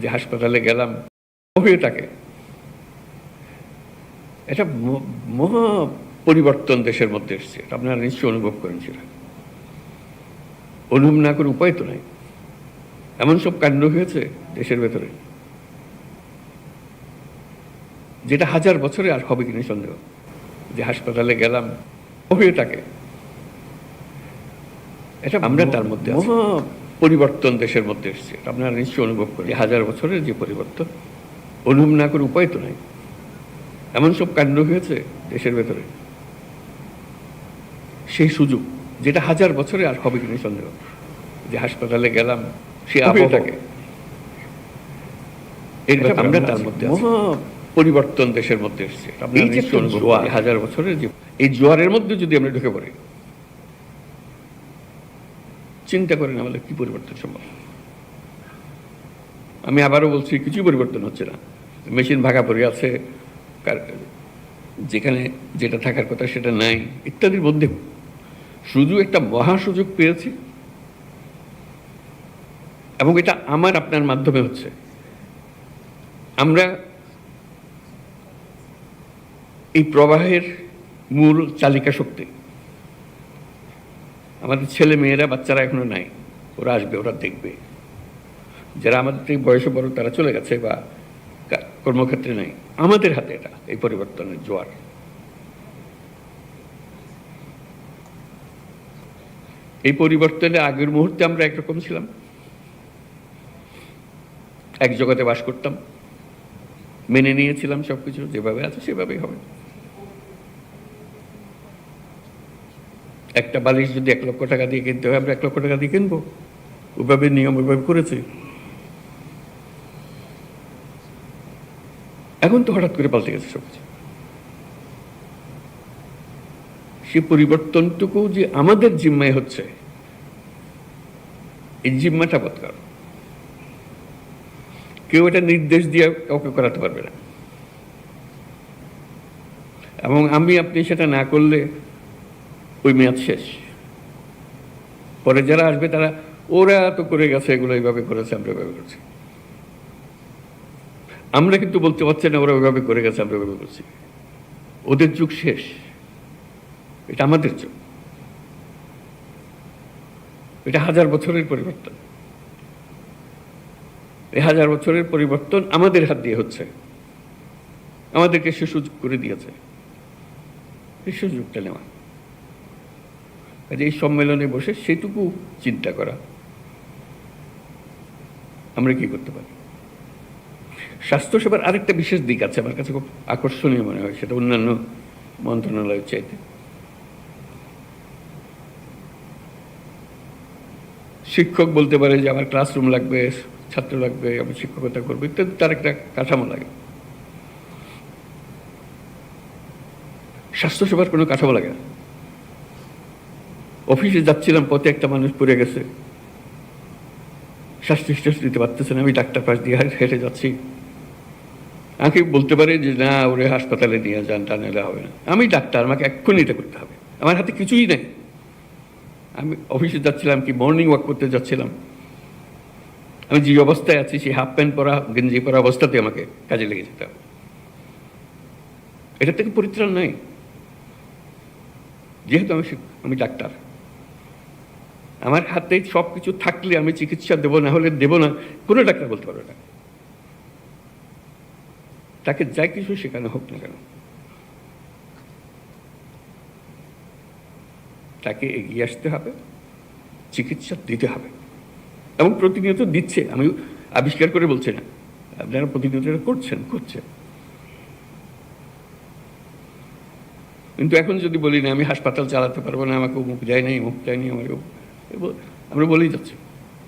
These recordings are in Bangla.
যে হাসপাতালে গেলাম হয়ে থাকে এটা মহা পরিবর্তন দেশের মধ্যে এসছে আপনারা নিশ্চয়ই অনুভব করেন সেটা। অনুভব না করে উপায় তো নাই। এমন সব কাণ্ড হয়েছে দেশের ভেতরে। যেটা হাজার বছরে আর হবে কিনা সন্দেহ। যে হাসপাতালে গেলাম হয়ে থাকে এটা আমরা তার মধ্যে মহা পরিবর্তন দেশের মধ্যে এসছে। আপনারা নিশ্চয়ই অনুভব এই হাজার বছরের যে পরিবর্তন অনুভব না করে উপায় তো নাই। এমন সব কাণ্ড হয়েছে দেশের ভেতরে। সেই সুযোগ যেটা হাজার বছরে আর হবে কিনা সন্দেহ? যে হাসপাতালে গেলাম সে আমরা তার মধ্যে মহা পরিবর্তন দেশের মধ্যে এসছে। যে একটা জোয়ার। হাজার বছরের যে এই জোয়ারের মধ্যে যদি আমরা ঢুকে পড়ি চিন্তা করেন আমাদের কি পরিবর্তন সম্ভব? আমি আবারও বলছি, কিছুই পরিবর্তন হচ্ছে না। মেশিন ভাগা পড়ে আছে যেখানে যেটা থাকার কথা সেটা নাই, ইত্যাদির মধ্যে। শুধু একটা মহা সুযোগ পেয়েছি। এবং এটা আমার, আপনার মাধ্যমে হচ্ছে। আমরা এই প্রবাহের মূল চালিকা শক্তি আমাদের ছেলে মেয়েরা, বাচ্চারা এখনও নাই। ওরা আসবে, ওরা দেখবে। যারা আমাদের থেকে বয়সে বড়, তারা চলে গেছে বা কর্মক্ষেত্রে নাই। আমাদের হাতে এটা, এই পরিবর্তনের জোয়ার। এই পরিবর্তনে আগের মুহূর্তে আমরা একরকম ছিলাম। এক জগতে বাস করতাম। মেনে নিয়েছিলাম সবকিছু, যেভাবে আছে সেভাবেই হবে। একটা বালিশ যদি এক লক্ষ টাকা দিয়ে কিনতে হয়, আমরা এক লক্ষ টাকা দিয়ে কিনবো। ওইভাবে নিয়ম ওইভাবে করেছি। এখন তো হঠাৎ করে পাল্টে গেছে সবকিছু। সে পরিবর্তনটুকু যে আমাদের জিম্মায় হচ্ছে, এই জিম্মাটা বদকার কেউ এটা নির্দেশ দিয়ে কাউকে করাতে পারবে না। এবং আমি, আপনি সেটা না করলে ওই মেয়াদ শেষ। পরে যারা আসবে তারা, ওরা তো করে গেছে, এগুলো এইভাবে করেছে, আমরা এভাবে করছি। আমরা কিন্তু বলতে পারছি না ওরা ওইভাবে করে গেছে, আমরা ওইভাবে করছি। ওদের যুগ শেষ। এটা আমাদের যুগ। এটা হাজার বছরের পরিবর্তন। এই হাজার বছরের পরিবর্তন আমাদের হাত দিয়ে হচ্ছে। আমাদেরকে সে সুযোগ করে দিয়েছে। সুযোগটা নেওয়া। কাজে এই সম্মেলনে বসে সেটুকু চিন্তা করা। আমরা কি করতে পারি? স্বাস্থ্যসেবার আরেকটা বিশেষ দিক আছে, আমার কাছে খুব আকর্ষণীয় মনে হয়, সেটা অন্যান্য মন্ত্রণালয়ের চাইতে। শিক্ষক বলতে পারে যে আমার ক্লাসরুম লাগবে, ছাত্র লাগবে, আমি শিক্ষকতা করব, ইত্যাদি, তার একটা কাঠামো লাগে। স্বাস্থ্যসেবার কোনো কাঠামো লাগে না। অফিসে যাচ্ছিলাম, পথে একটা মানুষ পড়ে গেছে। শ্বাস নিঃশ্বাস দিতে পারতেছে না, আমি ডাক্তার পাশ দিয়ে হেঁটে যাচ্ছি। আমাকে বলতে পারে যে, না, ওরে হাসপাতালে নিয়ে যান টা নিলে হবে না। আমি ডাক্তার, আমাকে এক্ষুনি এটা করতে হবে। আমার হাতে কিছুই নেই। আমি অফিসে যাচ্ছিলাম কি মর্নিং ওয়াক করতে যাচ্ছিলাম। আমি যে অবস্থায় আছি, সেই হাফ প্যান্ট পরা, গেঞ্জি পরা অবস্থাতে আমাকে কাজে লেগে যেতে হবে। এটা থেকে পরিত্রাণ নাই। যেহেতু আমি আমি ডাক্তার। আমার হাতে সব কিছু থাকলে আমি চিকিৎসা দেবো, না হলে দেবো না। কোনো ডাক্তার বলতে পারবে না। তাকে যাই কিছু শেখানো হোক না কেন। তাকে এগিয়ে আসতে হবে, চিকিৎসা দিতে হবে। এবং প্রতিনিয়ত দিচ্ছে, আমি আবিষ্কার করে বলছি না। আপনারা প্রতিনিয়ত করছেন করছেন। কিন্তু এখন যদি বলি না, আমি হাসপাতাল চালাতে পারব না, আমাকে মুখ যায় নাই মুখ যায়নি আমাকে এ- আমরা বলেই যাচ্ছি,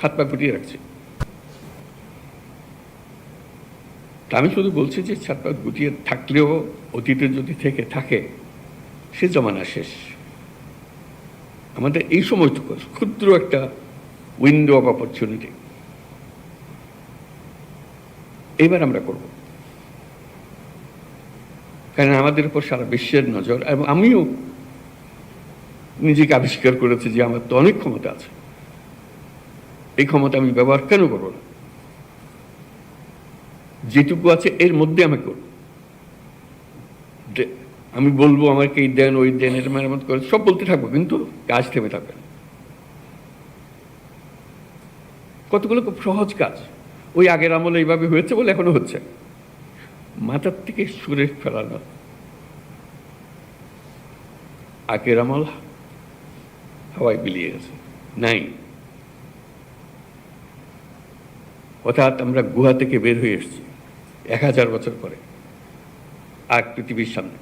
হাত পা গুটিয়ে রাখছি। আমি শুধু বলছি যে পা গুটিয়ে থাকলেও অতীতে যদি থেকে থাকে, সে জমানা শেষ। আমাদের এই সময়টুকু ক্ষুদ্র একটা উইন্ডো অফ অপরচুনিটি এবার আমরা করব। কারণ আমাদের উপর সারা বিশ্বের নজর, এবং আমিও নিজেকে আবিষ্কার করেছে যে আমার তো অনেক ক্ষমতা আছে। এই ক্ষমতা আমি ব্যবহার কেন করব না? যেটুকু আছে এর মধ্যে আমি করব। আমি বলব আমাকে এই দেন, ওই দেন এটা মেরামত করে সব বলতে থাকব, কিন্তু কাজ থেমে থাকবে না। কতগুলো খুব সহজ কাজ। ওই আগের আমলে এইভাবে হয়েছে বলে এখনও হচ্ছে। মাথার থেকে সুরে ফেলানো আগের আমল হাওয়ায় বিলিয়ে গেছে নাই অর্থাৎ আমরা গুহা থেকে বের হয়ে এসেছি। এক হাজার বছর পরে। আর পৃথিবীর সামনে।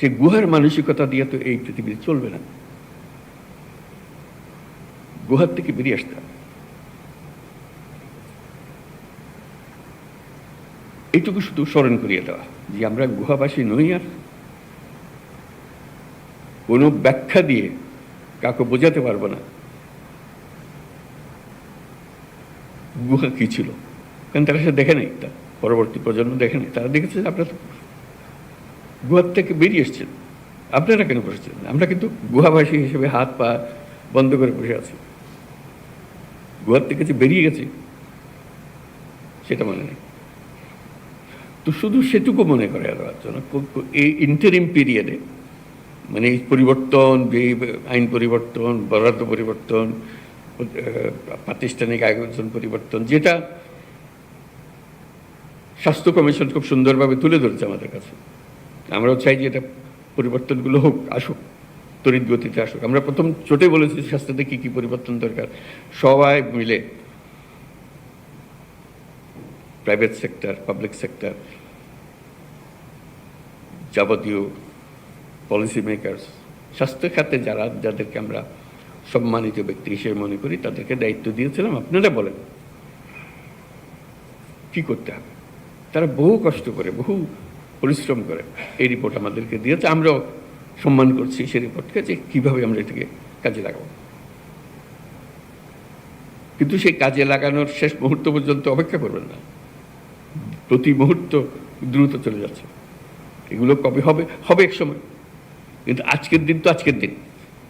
সে গুহার মানসিকতা দিয়ে তো এই পৃথিবীতে চলবে না। গুহার থেকে বেরিয়ে আসতে এইটুকু শুধু স্মরণ করিয়ে দেওয়া। যে আমরা গুহাবাসী নই আর কোনো ব্যাখ্যা দিয়ে কাউকে বোঝাতে পারব না। গুহা কি ছিল? কারণ তারা সে দেখে নেই, তা পরবর্তী প্রজন্ম দেখে নেই। তারা দেখেছে আপনারা গুহার থেকে বেরিয়ে এসছেন। আপনারা কেন বসেছেন আমরা কিন্তু গুহাবাসী হিসেবে হাত পা বন্ধ করে বসে আছি। গুহার থেকে যে বেরিয়ে গেছে, সেটা মনে নেই। তো শুধু সেটুকু মনে করে দেওয়ার জন্য এই ইন্টারিম পিরিয়ডে মানে এই পরিবর্তন আইন পরিবর্তন, বরাদ্দ পরিবর্তন প্রাতিষ্ঠানিক আয়োজন পরিবর্তন, যেটা স্বাস্থ্য কমিশন খুব সুন্দরভাবে তুলে ধরেছে আমাদের কাছে। আমরাও চাই যে এটা পরিবর্তনগুলো হোক, আসুক তড়িৎ গতিতে আসুক। আমরা প্রথম চোটে বলেছি স্বাস্থ্যতে কী কী পরিবর্তন দরকার। সবাই মিলে প্রাইভেট সেক্টর পাবলিক সেক্টর যাবতীয় পলিসি মেকার্স স্বাস্থ্য খাতে যারা, যাদেরকে আমরা সম্মানিত ব্যক্তি হিসেবে মনে করি, তাদেরকে দায়িত্ব দিয়েছিলাম, আপনারা বলেন। কি করতে হবে? তারা বহু কষ্ট করে, বহু পরিশ্রম করে এই রিপোর্ট আমাদেরকে দিয়েছে। আমরাও সম্মান করছি সেই রিপোর্টকে যে কীভাবে আমরা এটাকে কাজে লাগাবো। কিন্তু সেই কাজে লাগানোর শেষ মুহূর্ত পর্যন্ত অপেক্ষা করবেন না। প্রতি মুহূর্ত দ্রুত চলে যাচ্ছে। এগুলো কবে হবে? হবে এক সময়। কিন্তু আজকের দিন তো আজকের দিন।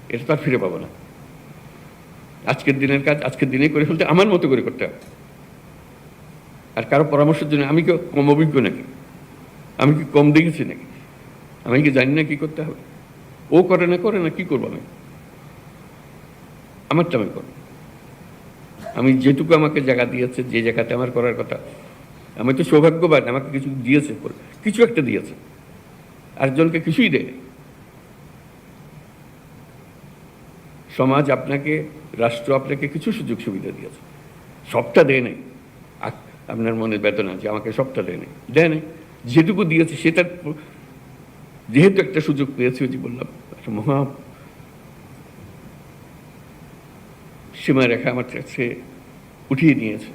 এটা তো আর ফিরে পাবো না। আজকের দিনের কাজ আজকের দিনে করে ফেলতে আমার মতো করে করতে হবে। আর কারও পরামর্শের জন্য আমি কি কম অভিজ্ঞ নাকি? আমি কি কম দেখেছি নাকি? আমি কি জানি না কি করতে হবে? ও করে না করে না, কি করব আমি? আমারটা আমি করব। আমি যেটুকু আমাকে জায়গা দিয়েছে, যে জায়গাতে আমার করার কথা, আমি তো সৌভাগ্যবান, আমাকে কিছু দিয়েছে, কিছু একটা দিয়েছে। আরেকজনকে কিছুই দেয় সমাজ আপনাকে, রাষ্ট্র আপনাকে কিছু সুযোগ সুবিধা দিয়েছে। সবটা দেয় নাই। আপনার মনে বেদনা যে আমাকে সবটা দেয় নাই। দেয় নাই। যেটুকু দিয়েছে সেটার যেহেতু একটা সুযোগ পেয়েছি ওই যে বললাম, একটা মহা সীমারেখা আমার কাছে উঠিয়ে নিয়েছে।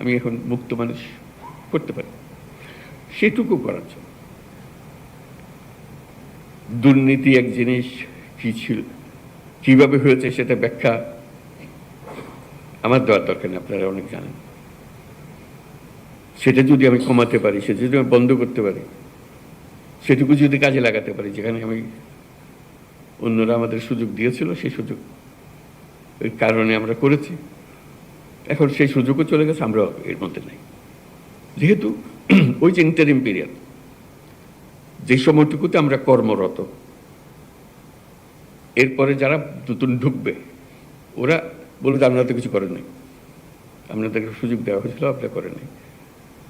আমি এখন মুক্ত মানুষ করতে পারি। সেটুকু করার জন্য। দুর্নীতি এক জিনিস, কি ছিল? কীভাবে হয়েছে সেটা ব্যাখ্যা আমার দেওয়ার দরকার নেই, আপনারা অনেক জানেন। সেটা যদি আমি কমাতে পারি, সেটা যদি আমি বন্ধ করতে পারি, সেটুকু যদি কাজে লাগাতে পারি, যেখানে আমি অন্যরা আমাদের সুযোগ দিয়েছিল, সেই সুযোগ ওই কারণে আমরা করেছি। এখন সেই সুযোগও চলে গেছে আমরা এর মধ্যে নাই। যেহেতু ওই যে ইন্টারিম পিরিয়ড যে সময়টুকুতে আমরা কর্মরত এরপরে যারা নতুন ঢুকবে, ওরা বলে যে আপনারা তো কিছু করেন নাই আপনাদেরকে সুযোগ দেওয়া হয়েছিল আপনারা করেন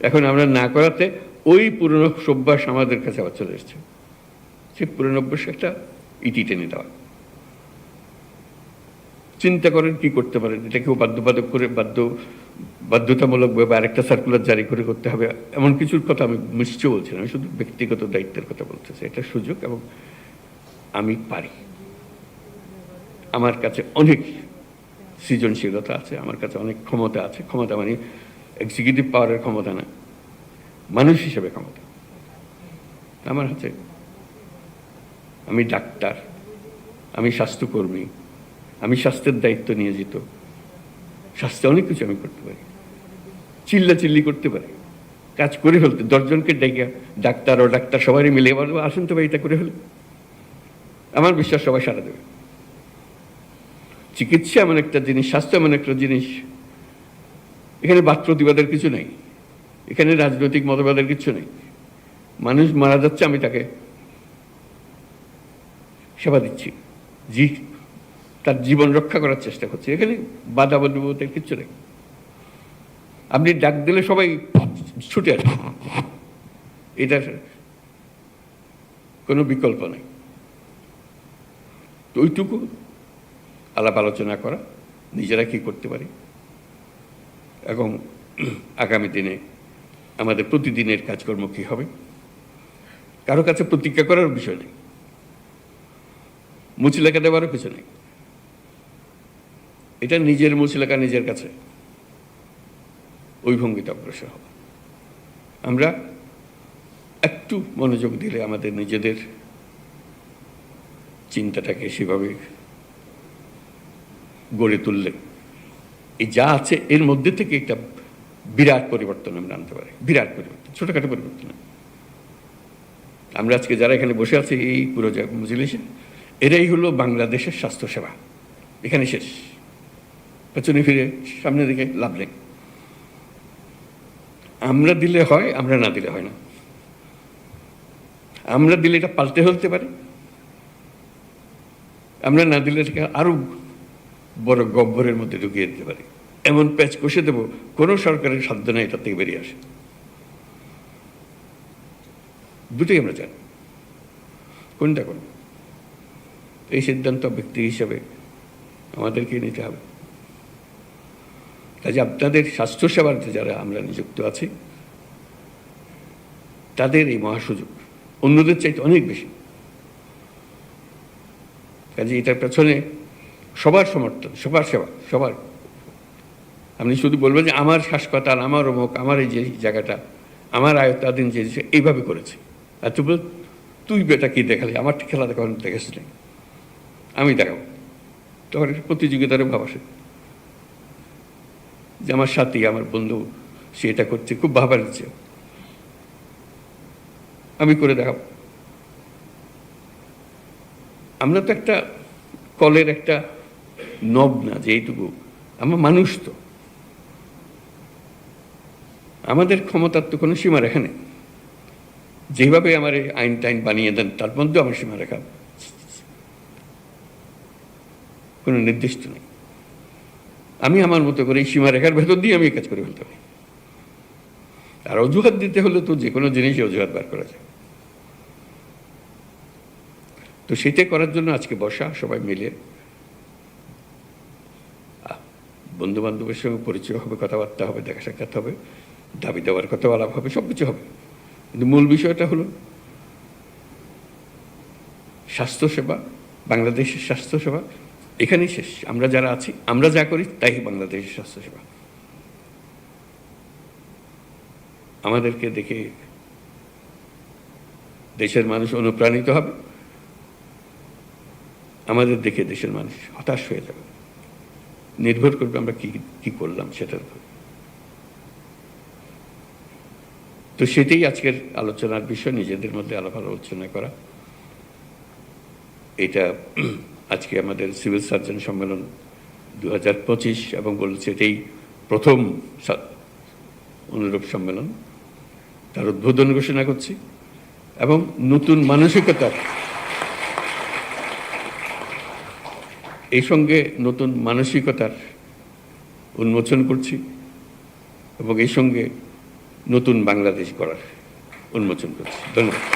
এখন আমরা না করাতে ওই পুরনো সভ্যাস আমাদের কাছে আবার চলে এসছে। সে পুরনো একটা ইটি টেনে দেওয়া। চিন্তা করেন কি করতে পারেন? এটা কেউ বাধ্যবাধক করে, বাধ্য বাধ্যতামূলকভাবে আরেকটা সার্কুলার জারি করে করতে হবে। এমন কিছুর কথা আমি নিশ্চয় বলছি না, আমি শুধু ব্যক্তিগত দায়িত্বের কথা বলতেছি। এটা সুযোগ এবং আমি পারি। আমার কাছে অনেক সৃজনশীলতা আছে, আমার কাছে অনেক ক্ষমতা আছে। ক্ষমতা মানে এক্সিকিউটিভ পাওয়ারের ক্ষমতা না, মানুষ হিসেবে ক্ষমতা। আমার হাতে আমি ডাক্তার, আমি স্বাস্থ্যকর্মী, আমি স্বাস্থ্যের দায়িত্ব নিয়োজিত স্বাস্থ্যে অনেক কিছু আমি করতে পারি। চিল্লা চিল্লি করতে পারি। কাজ করে ফেলতে, দশজনকে ডেকে ডাক্তার ও ডাক্তার সবারই মিলে বলব আসুন তো ভাই, এটা করে ফেলে। আমার বিশ্বাস সবাই সারা দেবে। চিকিৎসা এমন একটা জিনিস, স্বাস্থ্য এমন একটা জিনিস। এখানে বাদ প্রতিবাদের কিছু নেই। এখানে রাজনৈতিক মতবাদের কিছু নেই। মানুষ মারা যাচ্ছে, আমি তাকে সেবা দিচ্ছি। জি, তার জীবন রক্ষা করার চেষ্টা করছি। এখানে বাধা বন্ধুদের কিচ্ছু নেই। আপনি ডাক দিলে সবাই ছুটে আসবে এটার কোনো বিকল্প নেই। তো ওইটুকু আলাপ আলোচনা করা, নিজেরা কি করতে পারি? এবং আগামী দিনে আমাদের প্রতিদিনের কাজকর্ম কী হবে? কারও কাছে প্রতিজ্ঞা করার বিষয় নেই। মুচিলেখা দেওয়ারও কিছু নেই। এটা নিজের মুচিলেখা নিজের কাছে। ওই ভঙ্গিতে অগ্রসর হব আমরা একটু মনোযোগ দিলে আমাদের নিজেদের চিন্তাটাকে সেভাবে গড়ে তুললে। এই যা আছে, এর মধ্যে থেকে একটা বিরাট পরিবর্তন আমরা আনতে পারি। বিরাট পরিবর্তন, ছোটখাটো পরিবর্তন। আমরা আজকে যারা এখানে বসে আছি, এই পুরো মজলিসে, এরাই হলো বাংলাদেশের স্বাস্থ্যসেবা। এখানে শেষ। পেছনে ফিরে সামনে দিকে লাভ নেই। আমরা দিলে হয়, আমরা না দিলে হয় না। আমরা দিলে এটা পাল্টে ফেলতে পারি। আমরা না দিলে এটাকে আরও বড় গব্বরের মধ্যে ঢুকিয়ে দিতে পারি। এমন প্যাচ কষে দেবো, কোনো সরকারের সাধ্য নেই এটা থেকে বেরিয়ে আসে। দুটোই আমরা জানি। কোনটা কোন? এই সিদ্ধান্ত ব্যক্তি হিসাবে আমাদেরকে নিতে হবে। কাজে আপনাদের স্বাস্থ্যসেবাতে যারা আমরা নিযুক্ত আছি, তাদের এই মহাসুযোগ অন্যদের চাইতে অনেক বেশি। কাজে এটার পেছনে সবার সমর্থন, সবার সেবা, সবার। আপনি শুধু বলবেন যে আমার হাসপাতাল আমার অমুক, আমার এই যে জায়গাটা, আমার আয়ত্তাধীন যে এইভাবে করেছে। আর তুই বল, তুই বেটা কি দেখালি? আমার খেলা দেখানো দেখেছিস না আমি দেখাবো। তখন একটা প্রতিযোগিতার ভাব আসে। যে আমার সাথী, আমার বন্ধু, সে এটা করছে, খুব ভাবার দিচ্ছে আমি করে দেখাবো। আমরা তো একটা কলের একটা নব না যে আমরা মানুষ তো। আমাদের ক্ষমতার তো কোনো সীমা রেখা নেই। যেভাবে আমার আইন টাইন বানিয়ে দেন, তার মধ্যেও আমার সীমা রেখা কোনো নির্দিষ্ট নেই। আমি আমার মতো করে এই সীমারেখার ভেতর দিয়ে আমি কাজ করে ফেলতে পারি। আর অজুহাত দিতে হলে তো যে কোনো জিনিসই অজুহাত বার করা যায়। তো সেটা করার জন্য আজকে বসা, সবাই মিলে বন্ধু বান্ধবের সঙ্গে পরিচয় হবে, কথাবার্তা হবে, দেখা সাক্ষাৎ হবে, দাবি দেওয়ার কথা আলাপ হবে সব কিছু হবে। কিন্তু মূল বিষয়টা হলো স্বাস্থ্যসেবা, বাংলাদেশের স্বাস্থ্যসেবা এখানেই শেষ। আমরা যারা আছি, আমরা যা করি তাই বাংলাদেশের স্বাস্থ্যসেবা। আমাদেরকে দেখে দেশের মানুষ অনুপ্রাণিত হবে। আমাদের দেখে দেশের মানুষ হতাশ হয়ে যাবে। নির্ভর করবে আমরা কি কি করলাম সেটার উপর। তো সেটাই আজকের আলোচনার বিষয়, নিজেদের মধ্যে আলাপ আলোচনা করা। এটা আজকে আমাদের সিভিল সার্জন সম্মেলন দু হাজার পঁচিশ এবং বলছে এটাই প্রথম অনুরূপ সম্মেলন। তার উদ্বোধন ঘোষণা করছি এবং নতুন মানসিকতার এই সঙ্গে নতুন মানসিকতার উন্মোচন করছি এবং এই সঙ্গে নতুন বাংলাদেশ গড়ার উন্মোচন করছি। ধন্যবাদ।